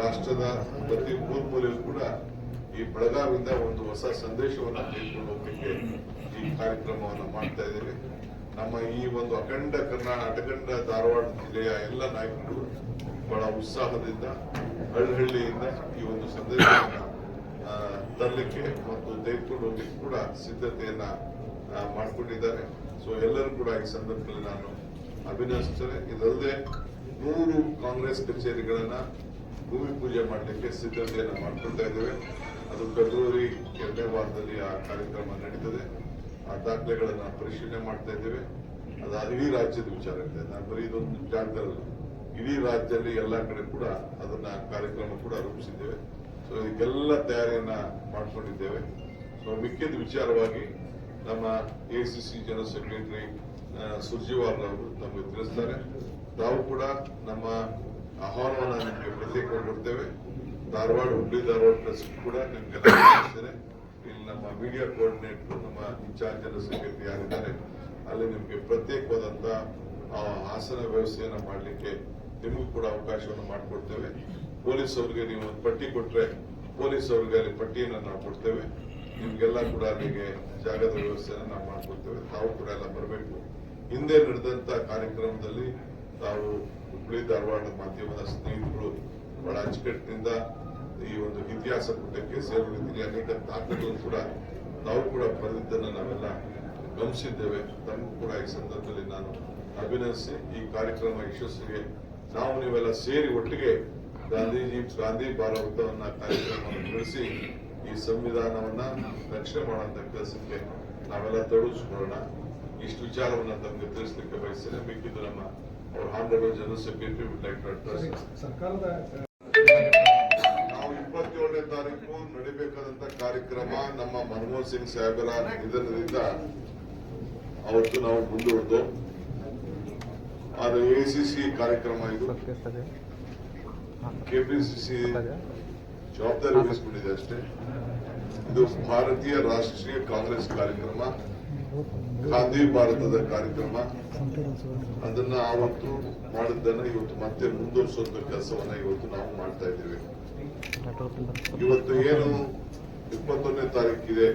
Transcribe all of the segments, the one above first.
ರಾಷ್ಟ್ರದ ಪ್ರತಿ ಮೂಲ ಮೂಲೆಯೂ ಕೂಡ ಈ ಬೆಳಗಾವಿಂದ ಒಂದು ಹೊಸ ಸಂದೇಶವನ್ನು ತೆಗೆದುಕೊಂಡು ಹೋಗ್ಲಿಕ್ಕೆ ಈ ಕಾರ್ಯಕ್ರಮವನ್ನು ಮಾಡ್ತಾ ಇದ್ದೇವೆ. ನಮ್ಮ ಈ ಒಂದು ಅಖಂಡ ಕರ್ನಾಟಕ ಅಖಂಡ ಧಾರವಾಡ ಜಿಲ್ಲೆಯ ಎಲ್ಲ ನಾಯಕರು ಬಹಳ ಉತ್ಸಾಹದಿಂದ ಹಳ್ಳಿಹಳ್ಳಿಯಿಂದ ಈ ಒಂದು ಸಂದೇಶವನ್ನು ತರಲಿಕ್ಕೆ ಮತ್ತು ತೆಗೆದುಕೊಂಡು ಕೂಡ ಸಿದ್ಧತೆಯನ್ನ ಮಾಡಿಕೊಂಡಿದ್ದಾರೆ ಮಾಡ್ಕೊಂಡಿದ್ದಾರೆ. ಸೊ ಎಲ್ಲರೂ ಕೂಡ ಈ ಸಂದರ್ಭದಲ್ಲಿ ನಾನು ಅಭಿನಯಿಸ್ತೇನೆ ಇದಲ್ಲದೆ ನೂರು ಕಾಂಗ್ರೆಸ್ ಕಚೇರಿಗಳನ್ನ ಭೂಮಿ ಪೂಜೆ ಮಾಡಲಿಕ್ಕೆ ಸಿದ್ಧತೆಯನ್ನು ಮಾಡ್ಕೊಳ್ತಾ ಇದ್ದೇವೆ. ಅದು ಫೆಬ್ರವರಿ ಎರಡನೇ ವಾರದಲ್ಲಿ ಆ ಕಾರ್ಯಕ್ರಮ ನಡೀತದೆ. ಆ ದಾಖಲೆಗಳನ್ನು ಪರಿಶೀಲನೆ ಮಾಡ್ತಾ ಇದ್ದೇವೆ. ಅದು ಇಡೀ ರಾಜ್ಯದ ವಿಚಾರ ಇದೆ. ನಾನು ಬರೀ ಇದೊಂದು ಜಾಗದಲ್ಲ. ಇಡೀ ರಾಜ್ಯದಲ್ಲಿ ಎಲ್ಲ ಕಡೆ ಕೂಡ ಅದನ್ನ ಕಾರ್ಯಕ್ರಮ ಕೂಡ ರೂಪಿಸಿದ್ದೇವೆ. ಸೊ ಇದಕ್ಕೆಲ್ಲ ತಯಾರಿಯನ್ನ ಮಾಡ್ಕೊಂಡಿದ್ದೇವೆ. ಸೊ ಮಿಕ್ಕಿದ ವಿಚಾರವಾಗಿ ನಮ್ಮ ಎಸಿಸಿ ಜನರಲ್ ಸೆಕ್ರೆಟರಿ ಸುರ್ಜಿವಾಲ್ ಅವರು ನಮಗೆ ತಿಳಿಸ್ತಾರೆ. ತಾವು ಕೂಡ ನಮ್ಮ ಆಹ್ವಾನವನ್ನ ನಿಮಗೆ ಪ್ರತ್ಯೇಕವಾಗಿ ಕೊಡ್ತೇವೆ ಧಾರವಾಡ ಹುಬ್ಳಿ ಧಾರವಾಡ ಪ್ರೆಸ್ ಕೂಡ ನಿಮ್ಗೆ ಇಲ್ಲಿ ನಮ್ಮ ಮೀಡಿಯಾ ಕೋಆರ್ಡಿನೇಟರ್ ನಮ್ಮ ಇನ್ಚಾರ್ಜರ ಜನರಲ್ ಆಗಿದ್ದಾರೆ. ಅಲ್ಲಿ ನಿಮಗೆ ಪ್ರತ್ಯೇಕವಾದಂಥ ಆಸನ ವ್ಯವಸ್ಥೆಯನ್ನು ಮಾಡಲಿಕ್ಕೆ ನಿಮಗೂ ಕೂಡ ಅವಕಾಶವನ್ನು ಮಾಡಿಕೊಡ್ತೇವೆ. ಪೊಲೀಸ್ ಅವರಿಗೆ ನೀವು ಒಂದು ಪಟ್ಟಿ ಕೊಟ್ಟರೆ ಪೊಲೀಸ್ ಅವರಿಗೆ ಅಲ್ಲಿ ಪಟ್ಟಿಯನ್ನು ನಾವು ಕೊಡ್ತೇವೆ. ನಿಮಗೆಲ್ಲ ಕೂಡ ಅಲ್ಲಿಗೆ ಜಾಗದ ವ್ಯವಸ್ಥೆಯನ್ನು ನಾವು ಮಾಡಿಕೊಡ್ತೇವೆ. ತಾವು ಕೂಡ ಎಲ್ಲ ಬರಬೇಕು. ಹಿಂದೆ ನಡೆದಂಥ ಕಾರ್ಯಕ್ರಮದಲ್ಲಿ ತಾವು ಹುಬ್ಬಳ್ಳಿ ಧಾರವಾಡ ಮಾಧ್ಯಮದ ಸ್ನೇಹಿತರು ಬಹಳ ಅಚ್ಚುಕಟ್ಟಿನಿಂದ ಈ ಒಂದು ಇತಿಹಾಸ ಪುಟಕ್ಕೆ ಸೇರಿದ್ದೀರಿ ಅನೇಕ ದಾಖಲೆಗಳು ಕೂಡ ನಾವು ಕೂಡ ಬರೆದಿದ್ದನ್ನು ನಾವೆಲ್ಲ ಗಮನಿಸಿದ್ದೇವೆ. ತಮಗೂ ಕೂಡ ಈ ಸಂದರ್ಭದಲ್ಲಿ ನಾನು ಅಭಿನಂದಿಸಿ ಈ ಕಾರ್ಯಕ್ರಮ ಯಶಸ್ವಿಗೆ ನಾವು ನೀವೆಲ್ಲ ಸೇರಿ ಒಟ್ಟಿಗೆ ಗಾಂಧೀಜಿ, ಗಾಂಧಿ ಭಾರತವನ್ನ ಕಾರ್ಯಕ್ರಮವನ್ನು ನಡೆಸಿ ಈ ಸಂವಿಧಾನವನ್ನ ರಕ್ಷಣೆ ಮಾಡುವಂತ ಕೆಲಸಕ್ಕೆ ನಾವೆಲ್ಲ ತೊಡಗಿಸ್ಕೊಳ್ಳೋಣ. ಇಷ್ಟು ವಿಚಾರವನ್ನ ತಮಗೆ ತಿಳಿಸ್ಲಿಕ್ಕೆ ಬಯಸ್ತೇನೆ. ಬೇಕಿದ್ದು ನಮ್ಮ honourable general secretary would like to address ಸರ್ಕಾರದ ನಾವು ಇಪ್ಪತ್ತೇಳನೇ ತಾರೀಕು ನಡಿಬೇಕಾದಂತ ಕಾರ್ಯಕ್ರಮ ನಮ್ಮ ಮನಮೋಹನ್ ಸಿಂಗ್ ಸಾಹೇಬರ ನಿಧನದಿಂದ ಅವತ್ತು ನಾವು ಮುಂದೂಡಿದ್ದು ಆದರೆ ಎಸಿಸಿ ಕಾರ್ಯಕ್ರಮ ಇದು. ಕೆಪಿಸಿಸಿ ಜವಾಬ್ದಾರಿ ವಹಿಸಿಕೊಂಡಿದೆ ಅಷ್ಟೇ. ಇದು ಭಾರತೀಯ ರಾಷ್ಟ್ರೀಯ ಕಾಂಗ್ರೆಸ್ ಕಾರ್ಯಕ್ರಮ. ಗಾಂಧಿ ಭಾರತದ ಕಾರ್ಯಕ್ರಮ. ಅದನ್ನ ಆವತ್ತು ಮಾಡಿದ್ದನ್ನ ಇವತ್ತು ಮತ್ತೆ ಮುಂದುವರಿಸುವಂತ ಕೆಲಸವನ್ನ ಇವತ್ತು ನಾವು ಮಾಡ್ತಾ ಇದ್ದೇವೆ. ಇವತ್ತು ಏನು ಇಪ್ಪತ್ತೊಂದನೇ ತಾರೀಕಿದೆ.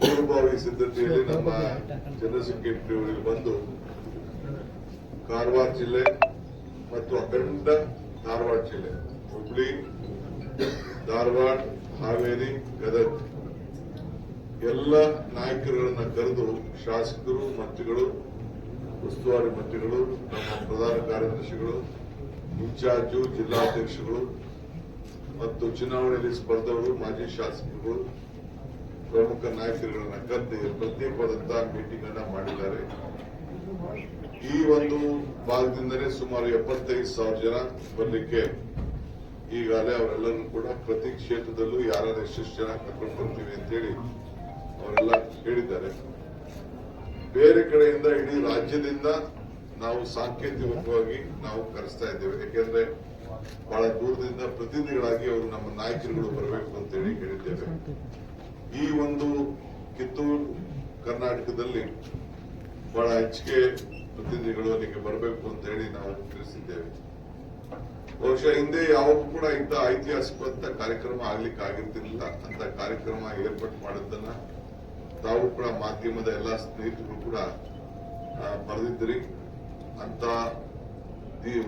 ಪೂರ್ವಭಾವಿ ಸಿದ್ಧತೆಯಲ್ಲಿ ನಮ್ಮ ಜನರಲ್ ಸೆಕ್ರೆಟರಿ ಅವರಿಗೆ ಬಂದು ಕಾರವಾರ ಜಿಲ್ಲೆ ಮತ್ತು ಅಖಂಡ ಧಾರವಾಡ ಜಿಲ್ಲೆ. ಹುಬ್ಳಿ, ಧಾರವಾಡ, ಹಾವೇರಿ, ಗದಗ. ಎಲ್ಲ ನಾಯಕರುಗಳನ್ನ ಕರೆದು ಶಾಸಕರು, ಮಂತ್ರಿಗಳು, ಉಸ್ತುವಾರಿ ಮಂತ್ರಿಗಳು, ನಮ್ಮ ಪ್ರಧಾನ ಕಾರ್ಯದರ್ಶಿಗಳು, ಇನ್ಚಾರ್ಜು, ಜಿಲ್ಲಾಧ್ಯಕ್ಷಗಳು ಮತ್ತು ಚುನಾವಣೆಯಲ್ಲಿ ಸ್ಪರ್ಧೆಗಳು, ಮಾಜಿ ಶಾಸಕರುಗಳು, ಪ್ರಮುಖ ನಾಯಕರುಗಳನ್ನ ಕರೆದು ಪ್ರತ್ಯೇಕವಾದಂತಹ ಮೀಟಿಂಗ್ ಅನ್ನ ಮಾಡಿದ್ದಾರೆ. ಈ ಒಂದು ಭಾಗದಿಂದಲೇ ಸುಮಾರು ಎಪ್ಪತ್ತೈದು ಸಾವಿರ ಜನ ಬರಲಿಕ್ಕೆ ಈಗಾಗಲೇ ಅವರೆಲ್ಲರೂ ಕೂಡ ಪ್ರತಿ ಕ್ಷೇತ್ರದಲ್ಲೂ ಯಾರು ಎಷ್ಟೆಷ್ಟು ಜನ ಕರ್ಕೊಂಡು ಬರ್ತೀವಿ ಅಂತೇಳಿ ಅವರೆಲ್ಲ ಹೇಳಿದ್ದಾರೆ. ಬೇರೆ ಕಡೆಯಿಂದ ಇಡೀ ರಾಜ್ಯದಿಂದ ನಾವು ಸಾಂಕೇತಿಕವಾಗಿ ನಾವು ಕರೆಸ್ತಾ ಇದ್ದೇವೆ. ಯಾಕೆಂದ್ರೆ ಬಹಳ ದೂರದಿಂದ ಪ್ರತಿನಿಧಿಗಳಾಗಿ ಅವರು ನಮ್ಮ ನಾಯಕರುಗಳು ಬರಬೇಕು ಅಂತ ಹೇಳಿ ಹೇಳಿದ್ದೇವೆ. ಈ ಒಂದು ಕಿತ್ತೂರು, ಕರ್ನಾಟಕದಲ್ಲಿ ಬಹಳ ಹೆಚ್ಚಿಗೆ ಪ್ರತಿನಿಧಿಗಳು ಅಲ್ಲಿಗೆ ಬರಬೇಕು ಅಂತ ಹೇಳಿ ನಾವು ತಿಳಿಸಿದ್ದೇವೆ. ಬಹುಶಃ ಹಿಂದೆ ಯಾವಾಗೂ ಕೂಡ ಇಂಥ ಐತಿಹಾಸಿಕವಂತ ಕಾರ್ಯಕ್ರಮ ಆಗ್ಲಿಕ್ಕೆ ಆಗಿರ್ತಿರ್ಲಿಲ್ಲ. ಅಂತ ಕಾರ್ಯಕ್ರಮ ಏರ್ಪಾಟ್ ಮಾಡಿದ್ದನ್ನ ತಾವು ಕೂಡ ಮಾಧ್ಯಮದ ಎಲ್ಲಾ ಸ್ನೇಹಿತರು ಕೂಡ ಆ, ಬರೆದಿದ್ರಿ ಅಂತ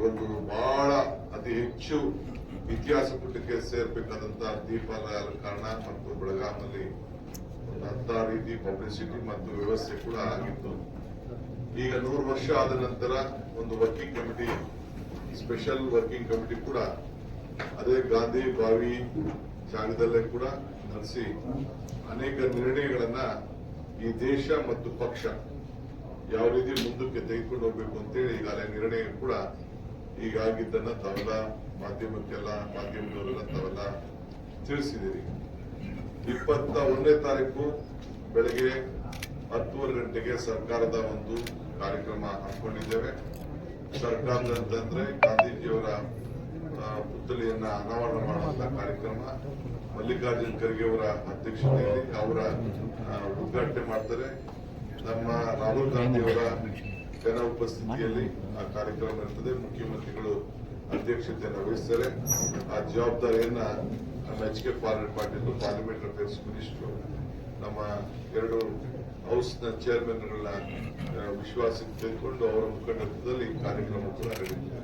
ಒಂದು ಬಹಳ ಅತಿ ಹೆಚ್ಚು ಇತಿಹಾಸ ಪುಟಕ್ಕೆ ಸೇರ್ಬೇಕಾದಂತ ದೀಪಾಲಯ ಕಾರಣ ಮತ್ತು ಬೆಳಗಾಮಲ್ಲಿ ಒಂದು ಅಂತ ರೀತಿ ಪಬ್ಲಿಸಿಟಿ ಮತ್ತು ವ್ಯವಸ್ಥೆ ಕೂಡ ಆಗಿತ್ತು. ಈಗ ನೂರು ವರ್ಷ ಆದ ನಂತರ ಒಂದು working committee special working committee ಕೂಡ, ಅದೇ ಗಾಂಧಿ ಬಾವಿ ಜಾಗದಲ್ಲೇ ಕೂಡ ನಡೆಸಿ ಅನೇಕ ನಿರ್ಣಯಗಳನ್ನ ಈ ದೇಶ ಮತ್ತು ಪಕ್ಷ ಯಾವ ರೀತಿ ಮುಂದಕ್ಕೆ ತೆಗೆದುಕೊಂಡು ಹೋಗ್ಬೇಕು ಅಂತೇಳಿ ಈಗಾಗಲೇ ನಿರ್ಣಯ ಕೂಡ ಈಗಾಗಿದ್ದನ್ನ ತಾವೆಲ್ಲ ಮಾಧ್ಯಮಕ್ಕೆಲ್ಲ, ಮಾಧ್ಯಮದವರೆಲ್ಲ ತಾವೆಲ್ಲ ತಿಳಿಸಿದಿರಿ ಇಪ್ಪತ್ತ ಒಂದನೇ ತಾರೀಕು ಬೆಳಗ್ಗೆ ಹತ್ತೂವರೆ ಗಂಟೆಗೆ ಸರ್ಕಾರದ ಒಂದು ಕಾರ್ಯಕ್ರಮ ಹಾಕೊಂಡಿದ್ದೇವೆ ಸರ್ಕಾರದ ಅಂತಂದ್ರೆ ಗಾಂಧೀಜಿಯವರ ಪುತ್ಥಳಿಯನ್ನ ಅನಾವರಣ ಮಾಡುವಂತ ಕಾರ್ಯಕ್ರಮ ಮಲ್ಲಿಕಾರ್ಜುನ್ ಖರ್ಗೆ ಅವರ ಅಧ್ಯಕ್ಷತೆಯಲ್ಲಿ ಅವರ ಉದ್ಘಾಟನೆ ಮಾಡ್ತಾರೆ. ನಮ್ಮ ರಾಹುಲ್ ಗಾಂಧಿ ಅವರ ಜನ ಉಪಸ್ಥಿತಿಯಲ್ಲಿ ಆ ಕಾರ್ಯಕ್ರಮ ಇರ್ತದೆ. ಮುಖ್ಯಮಂತ್ರಿಗಳು ಅಧ್ಯಕ್ಷತೆಯನ್ನು ವಹಿಸ್ತಾರೆ. ಆ ಜವಾಬ್ದಾರಿಯನ್ನ ನಮ್ಮ H K Patil parliament affairs minister, ನಮ್ಮ ಎರಡು ಹೌಸ್ನ ಚೇರ್ಮನ್ಗಳನ್ನ ವಿಶ್ವಾಸಕ್ಕೆ ತೆಗೆದುಕೊಂಡು ಅವರ ಮುಖಂಡತ್ವದಲ್ಲಿ ಕಾರ್ಯಕ್ರಮ ಕೂಡ ನಡೆಯುತ್ತೆ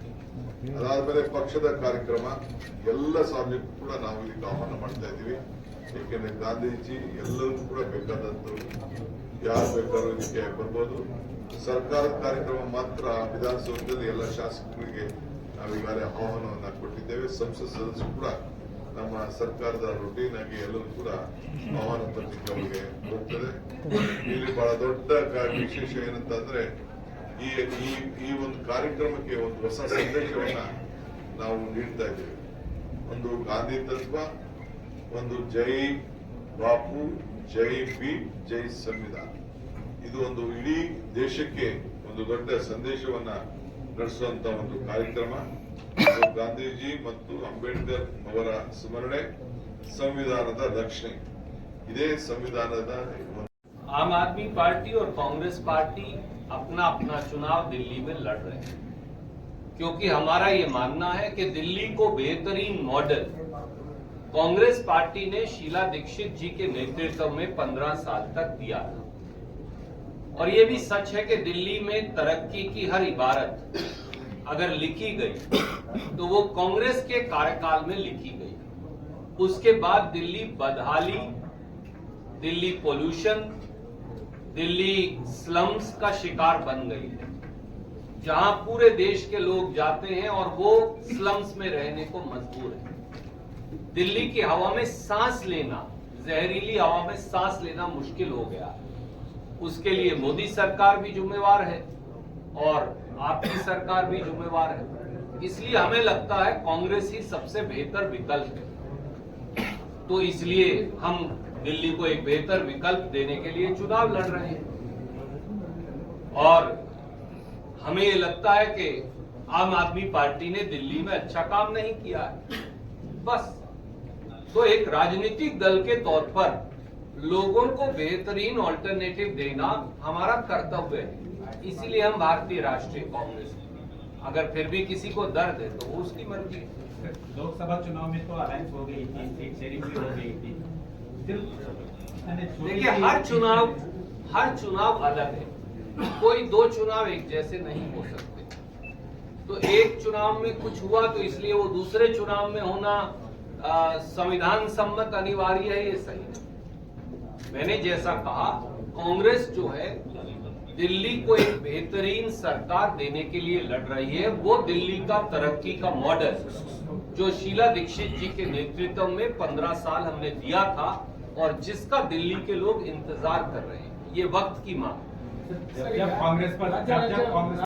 ಅದಾದ್ಮೇಲೆ ಪಕ್ಷದ ಕಾರ್ಯಕ್ರಮ, ಎಲ್ಲ ಸಾರ್ವಜನಿಕರು ಕೂಡ ನಾವು ಇಲ್ಲಿ ಆಹ್ವಾನ ಮಾಡ್ತಾ ಇದ್ದೀವಿ. ಏಕೆಂದ್ರೆ ಗಾಂಧೀಜಿ ಎಲ್ಲರಿಗೂ ಕೂಡ ಬೇಕಾದಂತವ್ರು ಯಾರು ಬೇಕಾದ್ರೂ ಇದಕ್ಕೆ ಬರ್ಬೋದು. ಸರ್ಕಾರದ ಕಾರ್ಯಕ್ರಮ ಮಾತ್ರ ವಿಧಾನಸೌಧದಲ್ಲಿ ಎಲ್ಲ ಶಾಸಕರಿಗೆ ನಾವು ಈಗಾಗಲೇ ಆಹ್ವಾನವನ್ನ ಕೊಟ್ಟಿದ್ದೇವೆ. ಸಂಸತ್ ಸದಸ್ಯರು ಕೂಡ ನಮ್ಮ ಸರ್ಕಾರದ ರೊಟೀನ್ ಆಗಿ ಎಲ್ಲರೂ ಕೂಡ ಆಹ್ವಾನ ಪತ್ರಿಕೆ ಅವರಿಗೆ ಹೋಗ್ತದೆ ಇಲ್ಲಿ ಬಹಳ ದೊಡ್ಡ ವಿಶೇಷ ಏನಂತಂದ್ರೆ ಈ ಈ ಈ ಒಂದು ಕಾರ್ಯಕ್ರಮಕ್ಕೆ ಒಂದು ಹೊಸ ಸಂದೇಶವನ್ನ ನಾವು ನೀಡ್ತಾ ಇದ್ದೇವೆ. ಒಂದು ಗಾಂಧಿ ತತ್ವ, ಒಂದು ಜೈ ಬಾಪು, ಜೈ ಬಿ ಜೈ ಸಂವಿಧಾನ. ಇದು ಒಂದು ಇಡೀ ದೇಶಕ್ಕೆ ಒಂದು ದೊಡ್ಡ ಸಂದೇಶವನ್ನ ನಡೆಸುವಂತ ಒಂದು ಕಾರ್ಯಕ್ರಮ. ಗಾಂಧೀಜಿ ಮತ್ತು ಅಂಬೇಡ್ಕರ್ ಅವರ ಸ್ಮರಣೆ, ಸಂವಿಧಾನದ ರಕ್ಷಣೆ. ಇದೇ ಸಂವಿಧಾನದ ಒಂದು आम आदमी पार्टी और कांग्रेस पार्टी अपना अपना चुनाव दिल्ली में लड़ रहे हैं क्योंकि हमारा ये मानना है कि दिल्ली को बेहतरीन मॉडल कांग्रेस पार्टी ने शीला दीक्षित जी के नेतृत्व में 15 साल तक दिया था और ये भी सच है कि दिल्ली में तरक्की की हर इबारत अगर लिखी गई तो वो कांग्रेस के कार्यकाल में लिखी गई उसके बाद दिल्ली बदहाली दिल्ली पोल्यूशन दिल्ली स्लम्स का शिकार बन गई है। जहाँ पूरे देश के लोग जाते हैं और वो स्लम्स में रहने को मजबूर है। दिल्ली की हवा में सांस लेना, जहरीली हवा में सांस लेना मुश्किल हो गया। उसके लिए मोदी सरकार भी जिम्मेवार है और आपकी सरकार भी जिम्मेवार है। इसलिए हमें लगता है कांग्रेस ही सबसे बेहतर विकल्प है। तो इसलिए हम दिल्ली को एक बेहतर विकल्प देने के लिए चुनाव लड़ रहे हैं। और हमें ये लगता है कि आम आदमी पार्टी ने दिल्ली में अच्छा काम नहीं किया है। बस। तो एक राजनीतिक दल के तौर पर लोगों को बेहतरीन ऑल्टरनेटिव देना हमारा कर्तव्य है। इसीलिए हम भारतीय राष्ट्रीय कांग्रेस अगर फिर भी किसी को दर्द है तो उसकी मर्ज़ी लोकसभा चुनाव में तो अलायंस हो गई थी, सीट शेयरिंग भी हो गई थी। देखिए, हर चुनाव हर चुनाव अलग है। कोई दो चुनाव एक जैसे नहीं हो सकते। तो एक चुनाव में कुछ हुआ तो इसलिए वो दूसरे चुनाव में होना संविधान सम्मत अनिवार्य है, ये सही नहीं मैंने जैसा कहा, कांग्रेस जो है दिल्ली को एक बेहतरीन सरकार देने के लिए लड़ रही है, वो दिल्ली का तरक्की का मॉडल, जो शीला दीक्षित जी के नेतृत्व में 15 साल हमने दिया था और जिसका दिल्ली के लोग इंतज़ार कर रहे हैं। ये वक्त की मांग। कांग्रेस पर